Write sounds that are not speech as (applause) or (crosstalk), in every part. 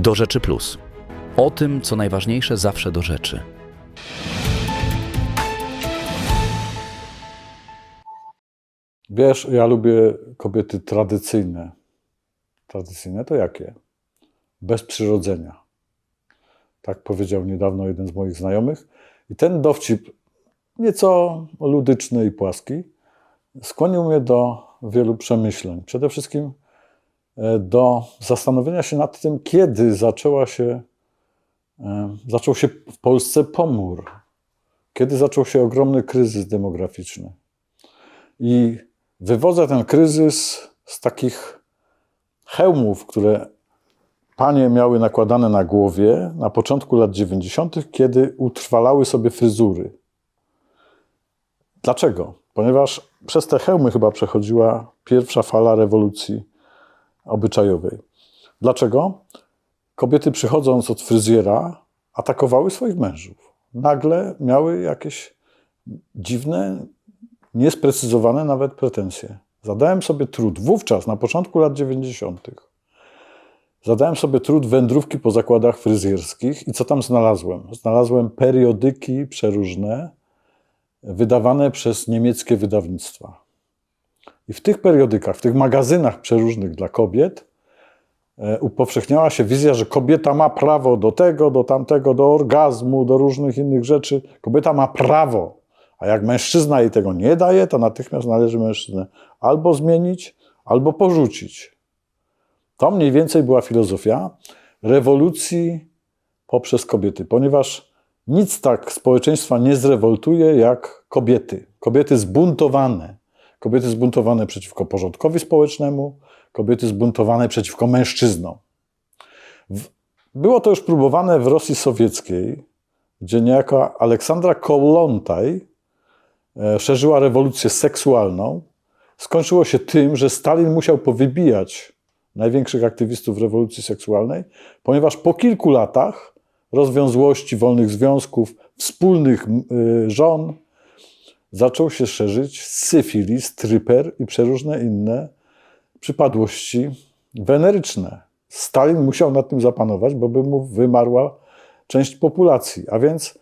Do Rzeczy Plus. O tym, co najważniejsze, zawsze do rzeczy. Wiesz, ja lubię kobiety tradycyjne. Tradycyjne to jakie? Bez przyrodzenia. Tak powiedział niedawno jeden z moich znajomych. I ten dowcip, nieco ludyczny i płaski, skłonił mnie do wielu przemyśleń. Przede wszystkim do zastanowienia się nad tym, kiedy zaczęła się, e, zaczął się w Polsce pomór, kiedy zaczął się ogromny kryzys demograficzny. I wywodzę ten kryzys z takich hełmów, które panie miały nakładane na głowie na początku lat 90., kiedy utrwalały sobie fryzury. Dlaczego? Ponieważ przez te hełmy chyba przechodziła pierwsza fala rewolucji obyczajowej. Dlaczego? Kobiety przychodząc od fryzjera atakowały swoich mężów. Nagle miały jakieś dziwne, niesprecyzowane nawet pretensje. Zadałem sobie trud wówczas, na początku lat 90. Zadałem sobie trud wędrówki po zakładach fryzjerskich i co tam znalazłem? Znalazłem periodyki przeróżne, wydawane przez niemieckie wydawnictwa. I w tych periodykach, w tych magazynach przeróżnych dla kobiet e, upowszechniała się wizja, że kobieta ma prawo do tego, do tamtego, do orgazmu, do różnych innych rzeczy. Kobieta ma prawo. A jak mężczyzna jej tego nie daje, to natychmiast należy mężczyznę albo zmienić, albo porzucić. To mniej więcej była filozofia rewolucji poprzez kobiety, ponieważ nic tak społeczeństwa nie zrewoltuje jak kobiety. Kobiety zbuntowane. Kobiety zbuntowane przeciwko porządkowi społecznemu, kobiety zbuntowane przeciwko mężczyznom. Było to już próbowane w Rosji Sowieckiej, gdzie niejaka Aleksandra Kołłątaj e, szerzyła rewolucję seksualną. Skończyło się tym, że Stalin musiał powybijać największych aktywistów rewolucji seksualnej, ponieważ po kilku latach rozwiązłości, wolnych związków, wspólnych y, żon, zaczął się szerzyć syfilis, tryper i przeróżne inne przypadłości weneryczne. Stalin musiał nad tym zapanować, bo by mu wymarła część populacji. A więc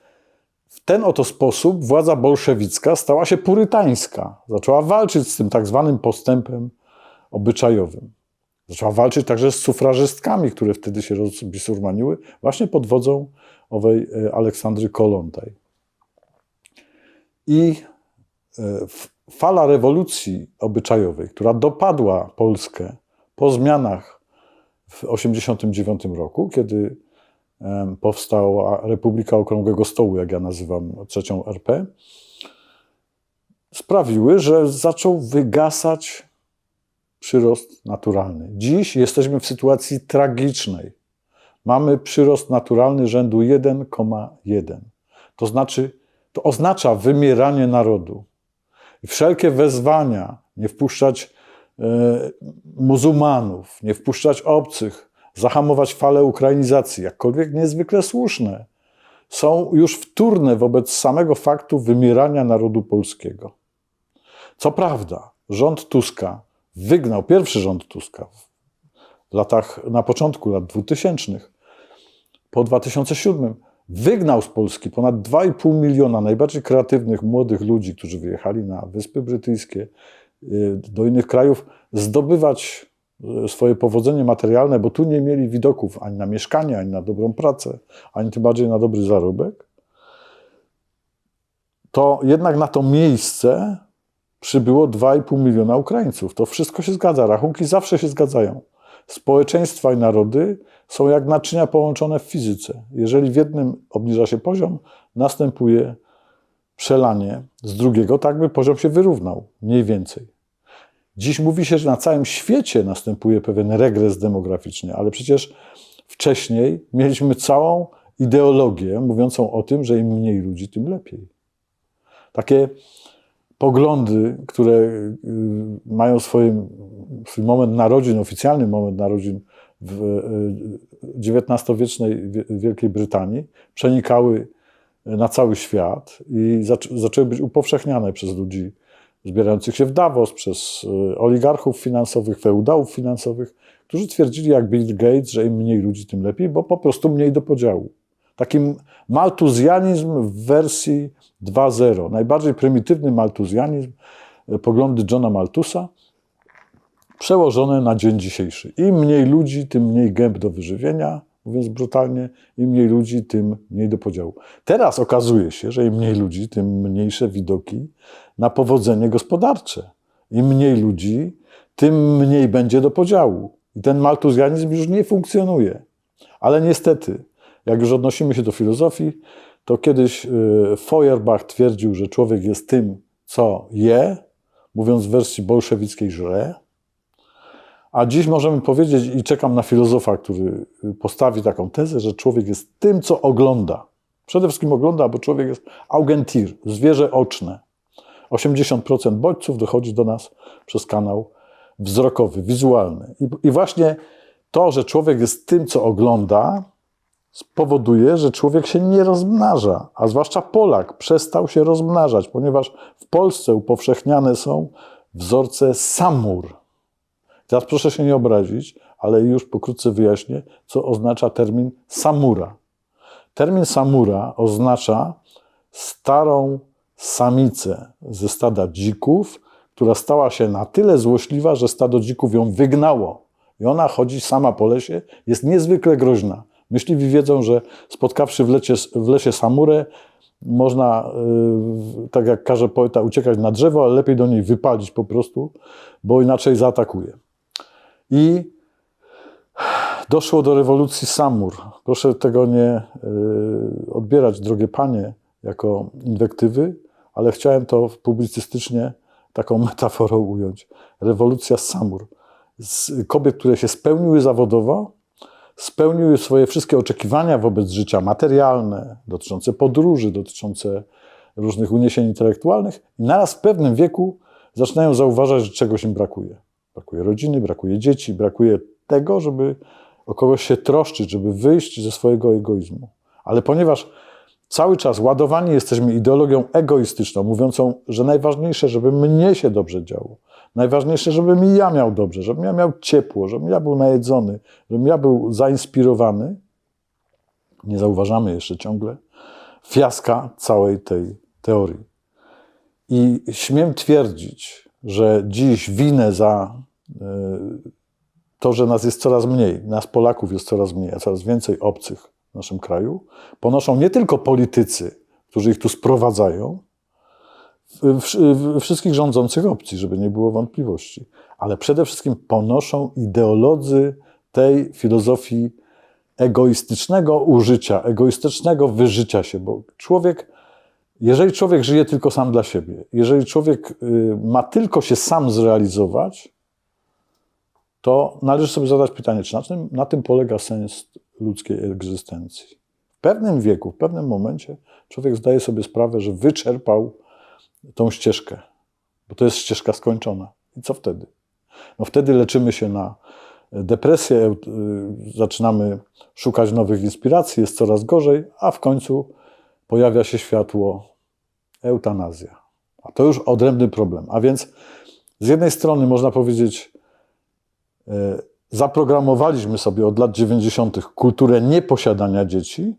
w ten oto sposób władza bolszewicka stała się purytańska. Zaczęła walczyć z tym tak zwanym postępem obyczajowym. Zaczęła walczyć także z sufrażystkami, które wtedy się rozbisurmaniły, właśnie pod wodzą owej e, Aleksandry Kolontaj. I fala rewolucji obyczajowej, która dopadła Polskę po zmianach w 1989 roku, kiedy powstała Republika Okrągłego Stołu, jak ja nazywam trzecią RP, sprawiły, że zaczął wygasać przyrost naturalny. Dziś jesteśmy w sytuacji tragicznej. Mamy przyrost naturalny rzędu 1,1. To znaczy, to oznacza wymieranie narodu. Wszelkie wezwania, nie wpuszczać e, muzułmanów, nie wpuszczać obcych, zahamować falę ukrainizacji, jakkolwiek niezwykle słuszne, są już wtórne wobec samego faktu wymierania narodu polskiego. Co prawda, rząd Tuska wygnał pierwszy rząd Tuska w latach, na początku lat 2000, po 2007, wygnał z Polski ponad 2,5 miliona najbardziej kreatywnych młodych ludzi, którzy wyjechali na Wyspy Brytyjskie, y, do innych krajów, zdobywać y, swoje powodzenie materialne, bo tu nie mieli widoków ani na mieszkanie, ani na dobrą pracę, ani tym bardziej na dobry zarobek, to jednak na to miejsce przybyło 2,5 miliona Ukraińców. To wszystko się zgadza, rachunki zawsze się zgadzają. Społeczeństwa i narody są jak naczynia połączone w fizyce. Jeżeli w jednym obniża się poziom, następuje przelanie z drugiego, tak by poziom się wyrównał, mniej więcej. Dziś mówi się, że na całym świecie następuje pewien regres demograficzny, ale przecież wcześniej mieliśmy całą ideologię mówiącą o tym, że im mniej ludzi, tym lepiej. Takie poglądy, które y, mają swoje, swój moment narodzin, oficjalny moment narodzin w XIX-wiecznej y, Wielkiej Brytanii, przenikały na cały świat i zaczęły być upowszechniane przez ludzi zbierających się w Davos, przez y, oligarchów finansowych, feudałów finansowych, którzy twierdzili, jak Bill Gates, że im mniej ludzi, tym lepiej, bo po prostu mniej do podziału. Takim maltuzjanizm w wersji 2.0. Najbardziej prymitywny maltuzjanizm, e, poglądy Johna Maltusa, przełożone na dzień dzisiejszy. Im mniej ludzi, tym mniej gęb do wyżywienia, mówiąc brutalnie, im mniej ludzi, tym mniej do podziału. Teraz okazuje się, że im mniej ludzi, tym mniejsze widoki na powodzenie gospodarcze. Im mniej ludzi, tym mniej będzie do podziału. I ten maltuzjanizm już nie funkcjonuje. Ale niestety, jak już odnosimy się do filozofii, to kiedyś y, Feuerbach twierdził, że człowiek jest tym, co je, mówiąc w wersji bolszewickiej żre. A dziś możemy powiedzieć, i czekam na filozofa, który postawi taką tezę, że człowiek jest tym, co ogląda. Przede wszystkim ogląda, bo człowiek jest augentir, zwierzę oczne. 80% bodźców dochodzi do nas przez kanał wzrokowy, wizualny. I właśnie to, że człowiek jest tym, co ogląda, spowoduje, że człowiek się nie rozmnaża, a zwłaszcza Polak przestał się rozmnażać, ponieważ w Polsce upowszechniane są wzorce samur. Teraz proszę się nie obrazić, ale już pokrótce wyjaśnię, co oznacza termin samura. Termin samura oznacza starą samicę ze stada dzików, która stała się na tyle złośliwa, że stado dzików ją wygnało. I ona chodzi sama po lesie, jest niezwykle groźna. Myśliwi wiedzą, że spotkawszy w, lecie, w lesie samurę, można, yy, tak jak każe poeta, uciekać na drzewo, ale lepiej do niej wypalić po prostu, bo inaczej zaatakuje. I doszło do rewolucji samur. Proszę tego nie yy, odbierać, drogie panie, jako inwektywy, ale chciałem to publicystycznie taką (laughs) metaforą ująć. Rewolucja samur. Z kobiet, które się spełniły zawodowo, spełniły swoje wszystkie oczekiwania wobec życia materialne, dotyczące podróży, dotyczące różnych uniesień intelektualnych, i naraz w pewnym wieku zaczynają zauważać, że czegoś im brakuje. Brakuje rodziny, brakuje dzieci, brakuje tego, żeby o kogoś się troszczyć, żeby wyjść ze swojego egoizmu. Ale ponieważ cały czas ładowani jesteśmy ideologią egoistyczną, mówiącą, że najważniejsze, żeby mnie się dobrze działo, najważniejsze, żebym ja miał dobrze, żebym ja miał ciepło, żebym ja był najedzony, żebym ja był zainspirowany, nie zauważamy jeszcze ciągle fiaska całej tej teorii. I śmiem twierdzić, że dziś winę za y, to, że nas jest coraz mniej, nas Polaków jest coraz mniej, a coraz więcej obcych w naszym kraju, ponoszą nie tylko politycy, którzy ich tu sprowadzają, wszystkich rządzących opcji, żeby nie było wątpliwości, ale przede wszystkim ponoszą ideolodzy tej filozofii egoistycznego użycia, egoistycznego wyżycia się, bo człowiek, jeżeli człowiek żyje tylko sam dla siebie, jeżeli człowiek y, ma tylko się sam zrealizować, to należy sobie zadać pytanie, czy na tym, na tym polega sens ludzkiej egzystencji. W pewnym wieku, w pewnym momencie człowiek zdaje sobie sprawę, że wyczerpał tą ścieżkę, bo to jest ścieżka skończona. I co wtedy? No wtedy leczymy się na depresję, y, zaczynamy szukać nowych inspiracji, jest coraz gorzej, a w końcu pojawia się światło eutanazja. A to już odrębny problem. A więc z jednej strony można powiedzieć, y, zaprogramowaliśmy sobie od lat 90. kulturę nieposiadania dzieci,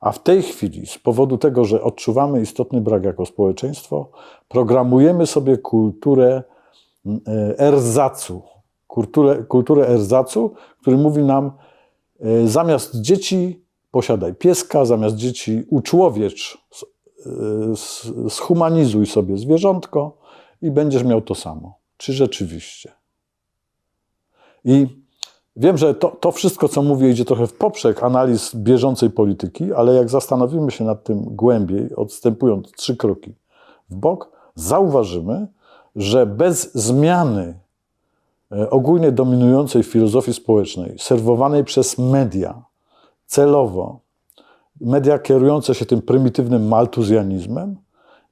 a w tej chwili, z powodu tego, że odczuwamy istotny brak jako społeczeństwo, programujemy sobie kulturę e, erzacu. Kulturę, kulturę erzacu, który mówi nam, e, zamiast dzieci posiadaj pieska, zamiast dzieci uczłowiecz, e, schumanizuj sobie zwierzątko i będziesz miał to samo. Czy rzeczywiście? I Wiem, że to, to wszystko, co mówię, idzie trochę w poprzek analiz bieżącej polityki, ale jak zastanowimy się nad tym głębiej, odstępując trzy kroki w bok, zauważymy, że bez zmiany e, ogólnie dominującej filozofii społecznej, serwowanej przez media, celowo, media kierujące się tym prymitywnym maltuzjanizmem,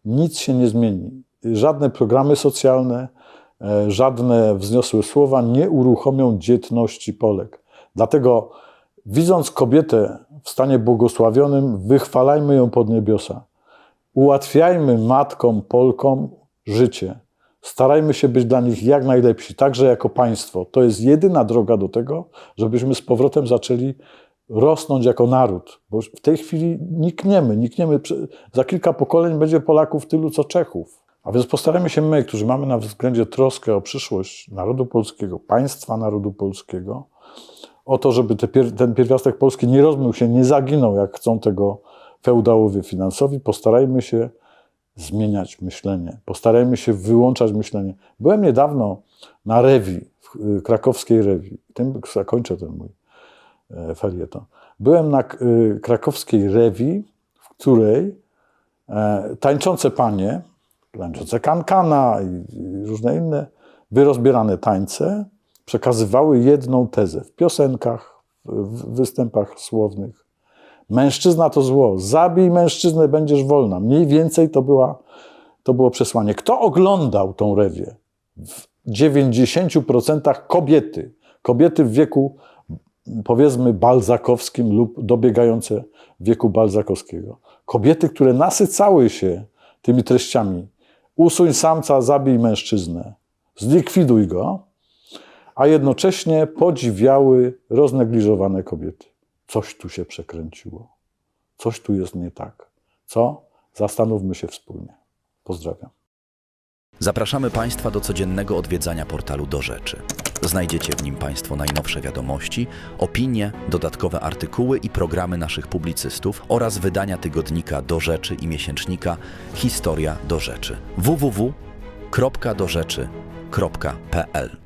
nic się nie zmieni. Żadne programy socjalne, żadne wzniosłe słowa nie uruchomią dzietności Polek. Dlatego, widząc kobietę w stanie błogosławionym, wychwalajmy ją pod niebiosa. Ułatwiajmy matkom Polkom życie. Starajmy się być dla nich jak najlepsi, także jako państwo. To jest jedyna droga do tego, żebyśmy z powrotem zaczęli rosnąć jako naród. Bo w tej chwili nikniemy, nikniemy. Za kilka pokoleń będzie Polaków tylu co Czechów. A więc postarajmy się my, którzy mamy na względzie troskę o przyszłość narodu polskiego, państwa narodu polskiego, o to, żeby te pier- ten pierwiastek polski nie rozmył się, nie zaginął, jak chcą tego feudałowie finansowi. Postarajmy się zmieniać myślenie. Postarajmy się wyłączać myślenie. Byłem niedawno na rewi, w y, krakowskiej rewi. Tym zakończę ten mój e, felieton. Byłem na y, krakowskiej rewi, w której e, tańczące panie, tańczące kankana i, różne inne wyrozbierane tańce przekazywały jedną tezę w piosenkach, w występach słownych. Mężczyzna to zło. Zabij mężczyznę, będziesz wolna. Mniej więcej to, była, to było przesłanie. Kto oglądał tą rewię? W 90% kobiety. Kobiety w wieku, powiedzmy, balzakowskim lub dobiegające wieku balzakowskiego. Kobiety, które nasycały się tymi treściami. Usuń samca, zabij mężczyznę. Zlikwiduj go. A jednocześnie podziwiały roznegliżowane kobiety. Coś tu się przekręciło. Coś tu jest nie tak. Co? Zastanówmy się wspólnie. Pozdrawiam. Zapraszamy Państwa do codziennego odwiedzania portalu Do Rzeczy. Znajdziecie w nim Państwo najnowsze wiadomości, opinie, dodatkowe artykuły i programy naszych publicystów oraz wydania tygodnika Do Rzeczy i miesięcznika Historia Do Rzeczy. www.dorzeczy.pl